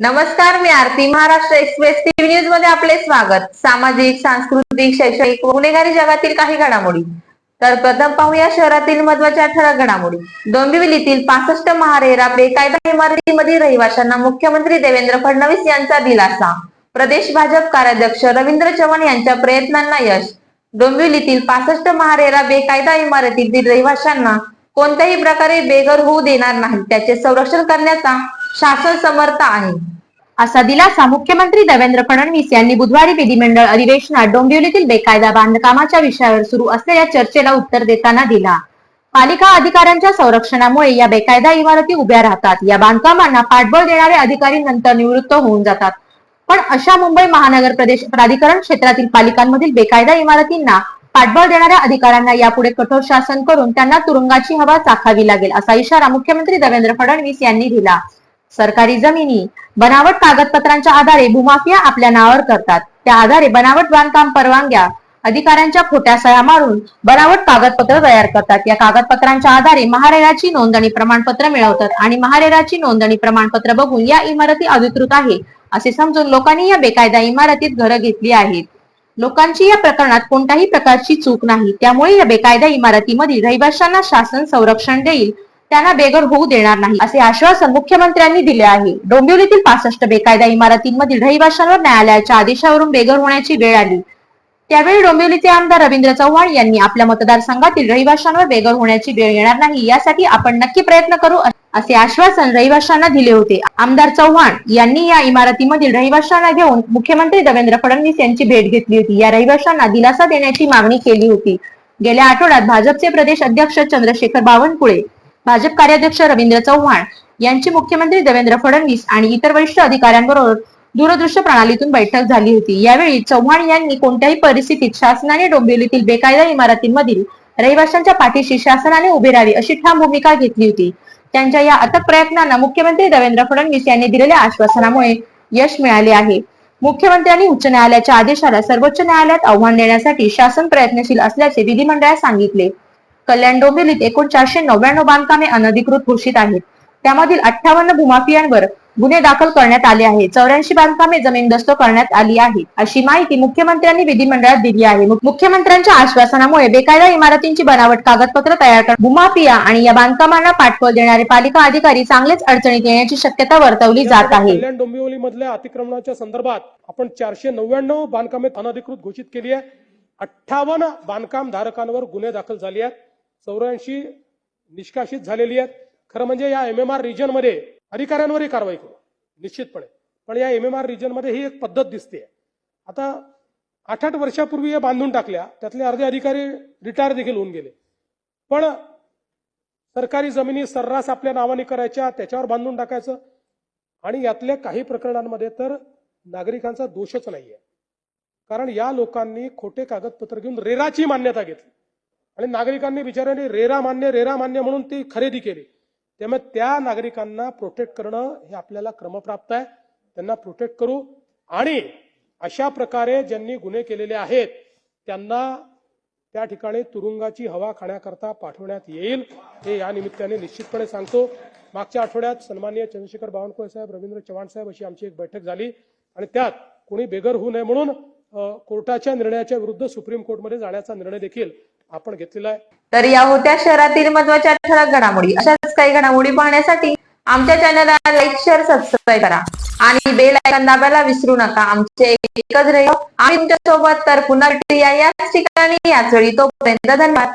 नमस्कार मी Aarti Maharashtra express TV न्यूजमध्ये आपले स्वागत. सामाजिक सांस्कृतिक शैक्षणिक व गुन्हेगारी जगातील काही घडामोडी. तर प्रथम पाहूया शहरातील महत्त्वाच्या ठळक घडामोडी. डोंबिवलीतील पासष्ट महारेरा बेकायदा इमारतीमधील रहिवाशांना मुख्यमंत्री देवेंद्र फडणवीस यांचा दिलासा. प्रदेश भाजप कार्याध्यक्ष रवींद्र चव्हाण यांच्या प्रयत्नांना यश. डोंबिवलीतील पासष्ट महारेरा बेकायदा इमारतीतील रहिवाशांना कोणत्याही प्रकारे बेघर होऊ देणार नाही त्याचे संरक्षण करण्याचा शासन समर्थ आहे. असा दिलासा मुख्यमंत्री देवेंद्र फडणवीस यांनी बुधवारी विधिमंडळ अधिवेशनात डोंबिवलीतील बेकायदा बांधकामाच्या विषयावर सुरू असलेल्या चर्चेला उत्तर देताना दिला. पालिका अधिकाऱ्यांच्या संरक्षणामुळे या बेकायदा इमारती उभ्या राहतात. या बांधकामांना पाठबळ देणारे अधिकारी नंतर निवृत्त होऊन जातात. पण अशा मुंबई महानगर प्रदेश प्राधिकरण क्षेत्रातील पालिकांमधील बेकायदा इमारतींना पाठबळ देणाऱ्या अधिकाऱ्यांना यापुढे कठोर शासन करून त्यांना तुरुंगाची हवा चाखावी लागेल असा इशारा मुख्यमंत्री देवेंद्र फडणवीस यांनी दिला. सरकारी जमिनी बनावट कागदपत्रांच्या आधारे भूमाफिया आपल्या नावावर करतात. त्या आधारे बनावट बांधकाम परवानग्या अधिकाऱ्यांच्या खोट्या सह्या मारून बनावट कागदपत्र तयार करतात. या कागदपत्रांच्या आधारे महारेराची नोंदणी प्रमाणपत्र मिळवतात आणि महारेराची नोंदणी प्रमाणपत्र बघून या इमारती अधिकृत आहे असे समजून लोकांनी या बेकायदा इमारतीत घरं घेतली आहेत. लोकांची या प्रकरणात कोणत्याही प्रकारची चूक नाही. त्यामुळे या बेकायदा इमारतीमधील रहिवाशांना शासन संरक्षण देईल त्यांना बेघर होऊ देणार नाही असे आश्वासन मुख्यमंत्र्यांनी दिले आहे. डोंबिवलीतील पासष्ट बेकायदा इमारतींमधील रहिवाशांवर न्यायालयाच्या आदेशावरून बेघर होण्याची वेळ आली. त्यावेळी डोंबिवलीचे आमदार रवींद्र चव्हाण यांनी आपल्या मतदारसंघातील रहिवाशांवर बेघर होण्याची वेळ येणार नाही यासाठी आपण नक्की प्रयत्न करू असे आश्वासन रहिवाशांना दिले होते. आमदार चव्हाण यांनी या इमारतीमधील रहिवाशांना घेऊन मुख्यमंत्री देवेंद्र फडणवीस यांची भेट घेतली होती. या रहिवाशांना दिलासा देण्याची मागणी केली होती. गेल्या आठवड्यात भाजपचे प्रदेश अध्यक्ष चंद्रशेखर बावनकुळे भाजप कार्याध्यक्ष रवींद्र चव्हाण यांची मुख्यमंत्री देवेंद्र फडणवीस आणि इतर वरिष्ठ अधिकाऱ्यांबरोबर दूरदृश्य प्रणालीतून बैठक झाली होती. यावेळी चव्हाण यांनी कोणत्याही परिस्थितीत शासनाने डोंबिवलीतील बेकायदा इमारतींमधील रहिवाशांच्या पाठीशी शासनाने उभी राहावी अशी ठाम भूमिका घेतली होती. त्यांच्या या अथक प्रयत्नांना मुख्यमंत्री देवेंद्र फडणवीस यांनी दिलेल्या आश्वासनामुळे यश मिळाले आहे. मुख्यमंत्र्यांनी उच्च न्यायालयाच्या आदेशाला सर्वोच्च न्यायालयात आव्हान देण्यासाठी शासन प्रयत्नशील असल्याचे विधिमंडळात सांगितले. कल्याण डोंबिवलीत एकूण चारशे नव्याण्णव बांधकामे अनधिकृत घोषित आहेत. त्यामधील अठ्ठावन्न भूमाफियांवर गुन्हे दाखल करण्यात आले आहेत. चौऱ्याऐंशी बांधकामे जमीनदस्त करण्यात आली आहे अशी माहिती मुख्यमंत्र्यांनी विधिमंडळात दिली आहे. मुख्यमंत्र्यांच्या आश्वासनामुळे बेकायदा इमारतींची बनावट कागदपत्र तयार कर भूमाफिया आणि या बांधकामांना पाठबळ देणारे पालिका अधिकारी चांगलेच अडचणीत येण्याची शक्यता वर्तवली जात आहे. कल्याण डोंबिवली मधल्या अतिक्रमणाच्या संदर्भात आपण चारशे नव्याण्णव बांधकामे अनधिकृत घोषित केली आहे. अठ्ठावन्न बांधकाम धारकांवर गुन्हे दाखल झाले आहेत. चौऱ्याऐंशी निष्कासित झालेली आहेत. खरं म्हणजे या एम एम आर रिजनमध्ये अधिकाऱ्यांवरही कारवाई करू. निश्चितपणे. पण या एम एम आर रिजनमध्ये ही एक पद्धत दिसते आता आठ आठ वर्षापूर्वी या बांधून टाकल्या. त्यातले अर्धे अधिकारी रिटायर देखील होऊन गेले. पण सरकारी जमिनी सर्रास आपल्या नावाने करायच्या त्याच्यावर बांधून टाकायचं आणि यातल्या काही प्रकरणांमध्ये तर नागरिकांचा दोषच नाहीये. कारण या लोकांनी खोटे कागदपत्र घेऊन रेराची मान्यता घेतली. आणि नागरिकांनी बिचाऱ्यांनी रेरा मान्य रेरा मान्य म्हणून ती खरेदी केली. त्यामुळे त्या नागरिकांना प्रोटेक्ट करणं हे आपल्याला क्रमप्राप्त आहे. त्यांना प्रोटेक्ट करू. आणि अशा प्रकारे ज्यांनी गुन्हे केलेले आहेत त्यांना त्या ठिकाणी तुरुंगाची हवा खाण्याकरता पाठवण्यात येईल हे या निमित्ताने निश्चितपणे सांगतो. मागच्या आठवड्यात सन्माननीय चंद्रशेखर बावनकुळे साहेब रवींद्र चव्हाण साहेब अशी आमची एक बैठक झाली. आणि त्यात कोणी बेघर होऊ नये म्हणून कोर्टाच्या निर्णयाच्या विरुद्ध सुप्रीम कोर्टमध्ये जाण्याचा निर्णय देखील आपण घेतलेला आहे. तर या होत्या शहरातील महत्त्वाच्या ठळक घडामोडी अशाच काही घडामोडी पाहण्यासाठी आमच्या चॅनलला लाईक शेअर सबस्क्राईब करा. आणि बेल आयकॉन दाबायला विसरू नका. आमचे एकच रहिव आम्ही तुमच्यासोबत तर पुन्हा भेटूया. याच ठिकाणी याच वेळी. तोपर्यंत धन्यवाद.